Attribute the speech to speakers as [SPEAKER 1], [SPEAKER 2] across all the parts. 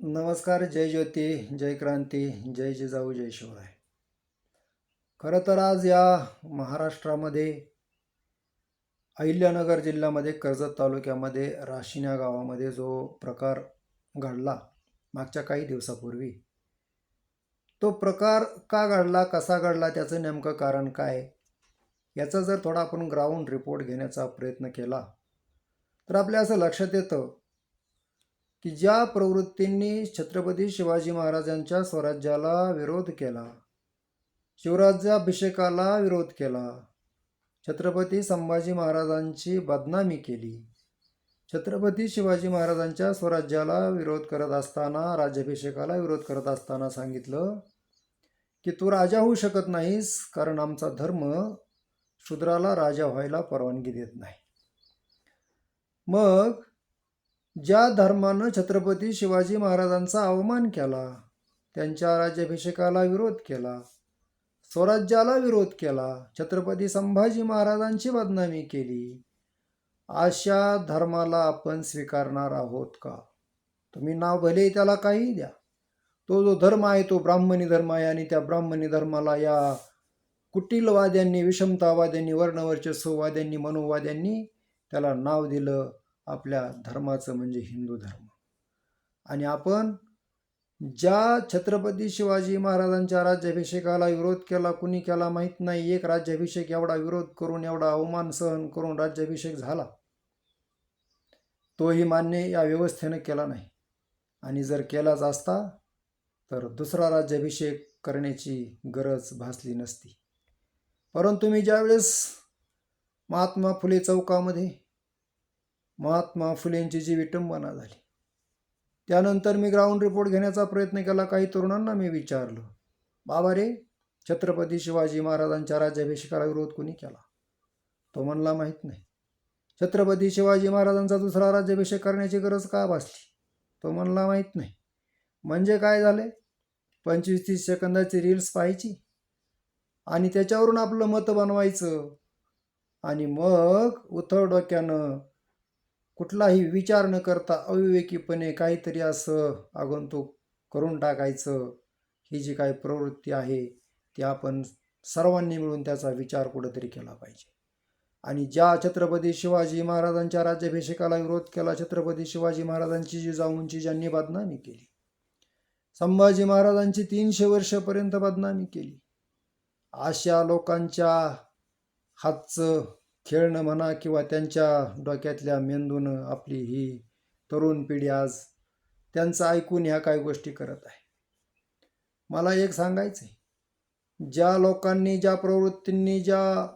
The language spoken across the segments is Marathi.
[SPEAKER 1] नमस्कार जय ज्योती जय क्रांती जय जिजाऊ जय शिवराय. खरं तर आज या महाराष्ट्रामध्ये अहिल्यानगर जिल्ह्यामध्ये कर्जत तालुक्यामध्ये राशिन्या गावामध्ये जो प्रकार घडला मागच्या काही दिवसापूर्वी तो प्रकार का घडला कसा घडला त्याचं नेमकं कारण काय याचा जर थोडा आपण ग्राउंड रिपोर्ट घेण्याचा प्रयत्न केला तर आपल्या असं लक्षात येतं की ज्या प्रवृत्तींनी छत्रपती शिवाजी महाराजांच्या स्वराज्याला विरोध केला शिवराज्याभिषेकाला विरोध केला छत्रपती संभाजी महाराजांची बदनामी केली छत्रपती शिवाजी महाराजांच्या स्वराज्याला विरोध करत असताना राज्याभिषेकाला विरोध करत असताना सांगितलं की तू राजा होऊ शकत नाहीस कारण आमचा धर्म शूद्राला राजा व्हायला परवानगी देत नाही. मग ज्या धर्मानं छत्रपती शिवाजी महाराजांचा अवमान केला त्यांच्या राज्याभिषेकाला विरोध केला स्वराज्याला विरोध केला छत्रपती संभाजी महाराजांची बदनामी केली अशा धर्माला आपण स्वीकारणार आहोत का? तुम्ही नाव भले त्याला काही द्या. तो जो धर्म आहे तो ब्राह्मणी धर्म आहे आणि त्या ब्राह्मणी धर्माला या कुटीलवाद्यांनी विषमतावाद्यांनी वर्णवर्चस्ववाद्यांनी मनोवाद्यांनी त्याला नाव दिलं. आपल्या धर्माचं म्हणजे हिंदू धर्म. आणि आपण ज्या छत्रपती शिवाजी महाराजांच्या राज्याभिषेकाला विरोध केला कुणी केला माहीत नाही. एक राज्याभिषेक एवढा विरोध करून एवढा अवमान सहन करून राज्याभिषेक झाला तोही मान्य या व्यवस्थेनं केला नाही. आणि जर केलाच असता तर दुसरा राज्याभिषेक करण्याची गरज भासली नसती. परंतु मी ज्यावेळेस महात्मा फुले चौकामध्ये महात्मा फुलेंची जी विटंबना झाली. त्यानंतर मी ग्राउंड रिपोर्ट घेण्याचा प्रयत्न केला काही तरुणांना मी विचारलं बाबा रे छत्रपती शिवाजी महाराजांच्या राज्याभिषेकाला विरोध कोणी केला? तो म्हणला माहीत नाही. छत्रपती शिवाजी महाराजांचा दुसरा राज्याभिषेक करण्याची गरज का भासली? तो म्हणला माहीत नाही. म्हणजे काय झाले? पंचवीस तीस सेकंदाची रील्स पाहायची आणि त्याच्यावरून आपलं मत बनवायचं आणि मग उथळ डोक्यानं कुठलाही विचार न करता अविवेकीपणे काहीतरी असं आगंतुक करून टाकायचं. ही जी काही प्रवृत्ती आहे ती आपण सर्वांनी मिळून त्याचा विचार कुठंतरी केला पाहिजे. आणि ज्या छत्रपती शिवाजी महाराजांच्या राज्याभिषेकाला विरोध केला छत्रपती शिवाजी महाराजांची जी जाऊनची ज्यांनी बदनामी केली. संभाजी महाराजांची तीनशे वर्षापर्यंत बदनामी केली. अशा लोकांच्या हातचं खेळणं म्हणा किंवा त्यांच्या डोक्यातल्या मेंदूनं आपली ही तरुण पिढी आज त्यांचं ऐकून ह्या काही गोष्टी करत आहे. मला एक सांगायचं आहे ज्या लोकांनी ज्या प्रवृत्तींनी ज्या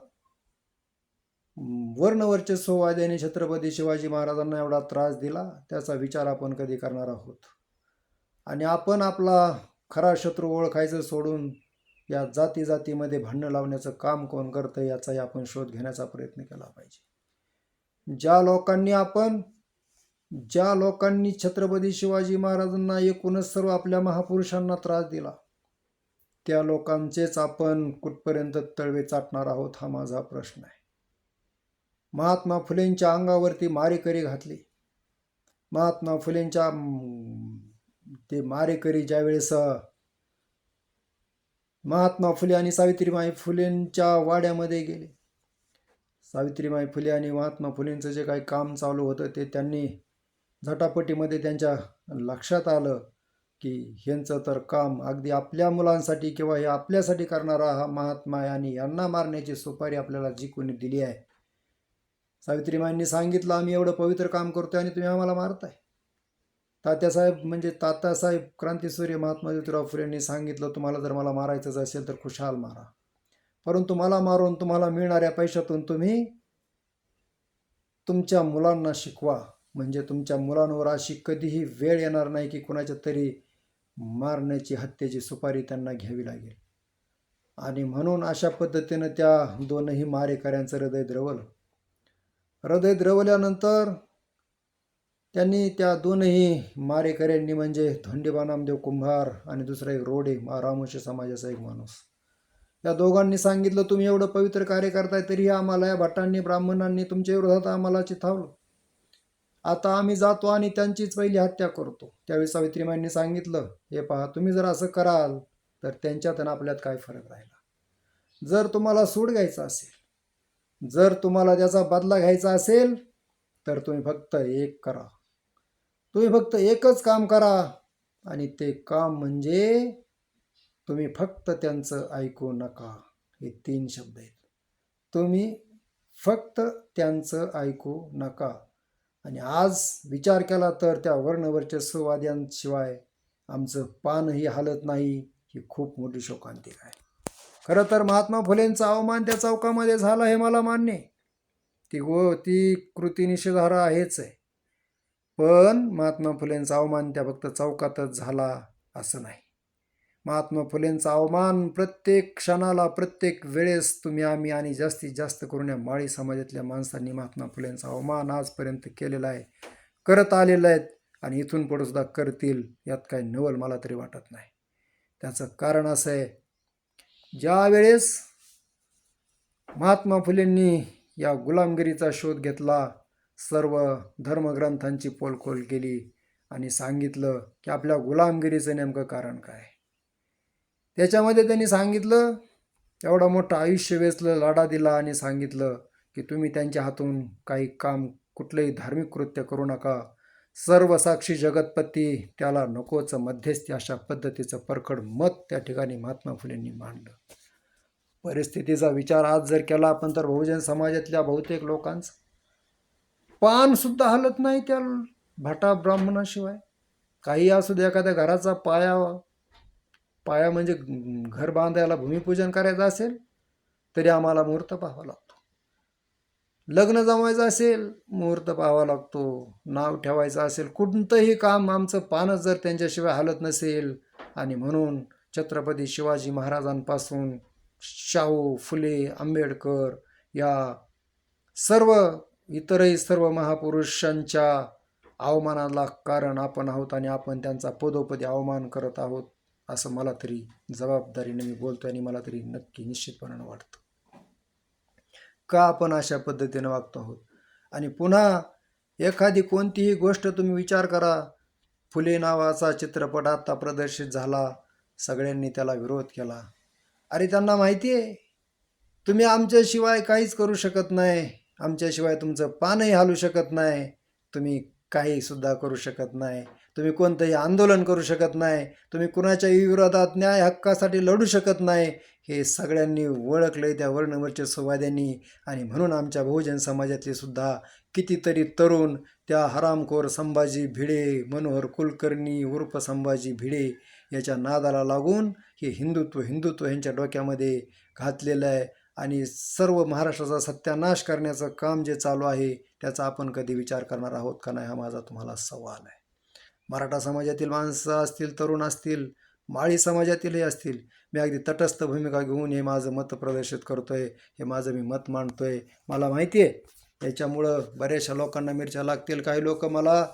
[SPEAKER 1] वर्णवर्चस्ववाद्याने छत्रपती शिवाजी महाराजांना एवढा त्रास दिला त्याचा विचार आपण कधी करणार आहोत? आणि आपण आपला खरा शत्रू ओळखायचं सोडून या जाती जातीमध्ये भांडणं लावण्याचं काम कोण करतं याचाही आपण शोध घेण्याचा प्रयत्न केला पाहिजे. ज्या लोकांनी आपण ज्या लोकांनी छत्रपती शिवाजी महाराजांना एकूणच सर्व आपल्या महापुरुषांना त्रास दिला त्या लोकांचेच आपण कुठपर्यंत तळवे चाटणार आहोत हा माझा प्रश्न आहे. महात्मा फुलेंच्या अंगावरती मारेकरी घातली. महात्मा फुलेंच्या ते मारेकरी ज्यावेळेस महात्मा फुले आणि सावित्रीबाई फुलेंच्या वाड्यामध्ये गेले. सावित्रीबाई फुले आणि महात्मा फुलेंचं जे काही काम चालू होतं ते त्यांनी झटापटीमध्ये त्यांच्या लक्षात आलं की ह्यांचं तर काम अगदी आपल्या मुलांसाठी किंवा हे आपल्यासाठी करणारा हा महात्मा आहे आणि यांना मारण्याची सुपारी आपल्याला जी कोणी दिली आहे. सावित्रीबाईंनी सांगितलं आम्ही एवढं पवित्र काम करतोय आणि तुम्ही आम्हाला मारताय. तात्यासाहेब म्हणजे तात्यासाहेब क्रांतीसूर्य महात्मा ज्योतिराव फुलेंनी सांगितलं तुम्हाला जर मला मारायचंच असेल तर खुशाल मारा. परंतु मला मारून तुम्हाला मिळणाऱ्या पैशातून तुम्ही तुमच्या मुलांना शिकवा. म्हणजे तुमच्या मुलांवर अशी कधीही वेळ येणार नाही की कुणाच्या तरी मारण्याची हत्येची सुपारी त्यांना घ्यावी लागेल. आणि म्हणून अशा पद्धतीनं त्या दोनही मारेकऱ्यांचं हृदय द्रवलं. हृदय द्रवल्यानंतर त्यांनी त्या दोनही मारेकऱ्यांनी म्हणजे धोंडीबा नामदेव कुंभार आणि दुसरा एक रोडे रामोशी समाजाचा एक माणूस. या दोघांनी सांगितलं तुम्ही एवढं पवित्र कार्य करताय तरीही आम्हाला या भटांनी ब्राह्मणांनी तुमच्या विरोधात आम्हाला चिथावलं. आता आम्ही जातो आणि त्यांचीच पहिली हत्या करतो. त्यावेळी सावित्रीमाईंनी सांगितलं हे पहा तुम्ही जर असं कराल तर त्यांच्यात आणि आपल्यात काय फरक राहिला? जर तुम्हाला सूड घ्यायचा असेल जर तुम्हाला त्याचा बदला घ्यायचा असेल तर तुम्ही फक्त एक करा. तुम्ही फक्त एकच काम करा. आणि ते काम म्हणजे तुम्ही फक्त त्यांचं ऐकू नका. हे तीन शब्द आहेत. तुम्ही फक्त त्यांचं ऐकू नका. आणि आज विचार केला तर त्या वर्णवर्चस्ववाद्यांशिवाय आमचं पानही हालत नाही. ही खूप मोठी शोकांतिक आहे. खरं तर महात्मा फुलेंचा अवमान त्या चौकामध्ये झाला हे मला मान्य ती गो ती कृती निषेधारा आहेच आहे. पण महात्मा फुलेंचा अवमान त्या फक्त चौकातच झाला असं नाही. महात्मा फुलेंचा अवमान प्रत्येक क्षणाला प्रत्येक वेळेस तुम्ही आम्ही आणि जास्तीत जास्त करून या माळी समाजातल्या माणसांनी महात्मा फुलेंचा अवमान आजपर्यंत केलेला आहे करत आलेला आहेत आणि इथून पुढेसुद्धा करतील यात काही नवल मला तरी वाटत नाही. त्याचं कारण असं आहे ज्या वेळेस महात्मा फुलेंनी या गुलामगिरीचा शोध घेतला सर्व धर्मग्रंथांची पोलखोल केली आणि सांगितलं की आपल्या गुलामगिरीचं नेमकं कारण काय? त्याच्यामध्ये त्यांनी सांगितलं एवढा मोठं आयुष्य वेचलं लढा दिला आणि सांगितलं की तुम्ही त्यांच्या हातून काही काम कुठलंही धार्मिक कृत्य करू नका. सर्व साक्षी जगतपती त्याला नकोचं मध्यस्थी अशा पद्धतीचं परखड मत त्या ठिकाणी महात्मा फुलेंनी मांडलं. परिस्थितीचा विचार आज जर केला आपण तर बहुजन समाजातल्या बहुतेक लोकांचं पानसुद्धा हलत नाही त्या भटा ब्राह्मणाशिवाय. काही असू दे एखाद्या घराचा पाया पाया म्हणजे घर बांधायला भूमिपूजन करायचं असेल तरी आम्हाला मुहूर्त पाहावा लागतो. लग्न जमायचं असेल मुहूर्त पाहावा लागतो. नाव ठेवायचं असेल कोणतंही काम आमचं पानच जर त्यांच्याशिवाय हलत नसेल आणि म्हणून छत्रपती शिवाजी महाराजांपासून शाहू फुले आंबेडकर या सर्व इतरही सर्व महापुरुषांच्या अवमानाला कारण आपण आहोत आणि आपण त्यांचा पदोपदी अवमान करत आहोत असं मला तरी जबाबदारीने मी बोलतो आणि मला तरी नक्की निश्चितपणानं वाटतं. का आपण अशा पद्धतीने वागतो आहोत? आणि पुन्हा एखादी कोणतीही गोष्ट तुम्ही विचार करा. फुले नावाचा चित्रपट आत्ता प्रदर्शित झाला. सगळ्यांनी त्याला विरोध केला. अरे त्यांना माहिती आहे. तुम्ही आमच्याशिवाय काहीच करू शकत नाही. आमच्याशिवाय तुमचं पानही हालू शकत नाही. तुम्ही काही सुद्धा करू शकत नाही. तुम्ही कोणतंही आंदोलन करू शकत नाही. तुम्ही कुणाच्याही विरोधात न्याय हक्कासाठी लढू शकत नाही. हे सगळ्यांनी ओळखलं त्या वर्णवरच्या सुवाद्यांनी. आणि म्हणून आमच्या बहुजन समाजातले सुद्धा कितीतरी तरुण त्या हरामखोर संभाजी भिडे मनोहर कुलकर्णी उर्फ संभाजी भिडे याच्या नादाला लागून हे हिंदुत्व हिंदुत्व ह्यांच्या डोक्यामध्ये घातलेलं आहे. आणि सर्व महाराष्ट्राचा सत्यानाश करण्याचं काम जे चालू आहे त्याचा आपण कधी विचार करणार आहोत का नाही हा माझा तुम्हाला सवाल आहे. मराठा समाजातील माणसं असतील तरुण असतील माळी समाजातीलही असतील मी अगदी तटस्थ भूमिका घेऊन हे माझं मत प्रदर्शित करतो आहे हे माझं मी मत मांडतो आहे मला माहिती आहे याच्यामुळं बऱ्याचशा लोकांना मिरच्या लागतील काही लोक मला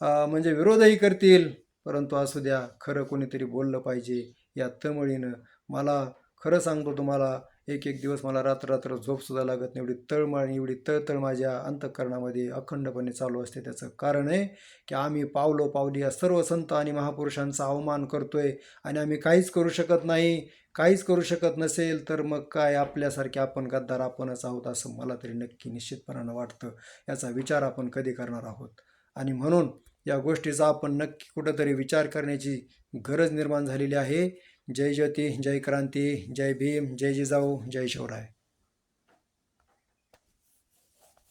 [SPEAKER 1] म्हणजे विरोधही करतील परंतु असू द्या खरं कोणीतरी बोललं पाहिजे या तळमळीनं मला खरं सांगतो तुम्हाला एक एक दिवस मला रात्र रात्र झोपसुद्धा लागत नाही. एवढी तळमळ एवढी तळतळ माझ्या अंतःकरणामध्ये अखंडपणे चालू असते. त्याचं कारण आहे की आम्ही पावलो पावली या सर्व संत आणि महापुरुषांचा अवमान करतोय आणि आम्ही काहीच करू शकत नाही. काहीच करू शकत नसेल तर मग काय? आपल्यासारखे आपण गद्दार आपणच आहोत असं मला तरी नक्की निश्चितपणानं वाटतं. याचा विचार आपण कधी करणार आहोत? आणि म्हणून या गोष्टीचा आपण नक्की कुठंतरी विचार करण्याची गरज निर्माण झालेली आहे. जय ज्योती जय क्रांती जय भीम जय जिजाऊ जय शिवराय.